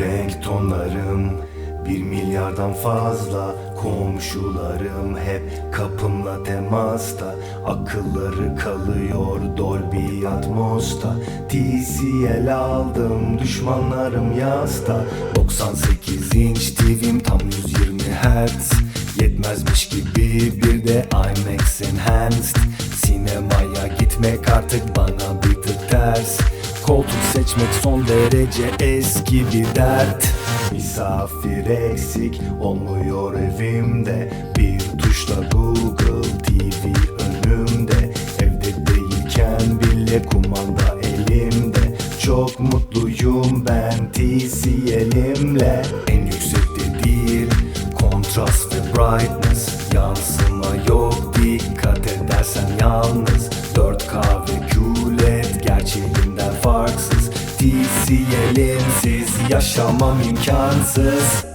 Renk tonlarım bir milyardan fazla Komşularım hep kapımla temasta. Akılları kalıyor Dolby Atmos'ta. TCL aldım düşmanlarım yasta. 98 inç TV'm tam 120 Hz Yetmezmiş gibi bir de IMAX Enhanced. Sinemaya gitmek artık bana bir tık ters Koltuk seçmek son derece eski bir dert. Misafir eksik olmuyor evimde. Bir tuşla Google TV önümde. Evde değilken bile kumanda elimde. Çok mutluyum ben TCL'imle En yüksekte değil Kontrast ve brightness. Yansıma yok dikkat edersen yalnız farksız TCL'imsiz yaşamam imkansız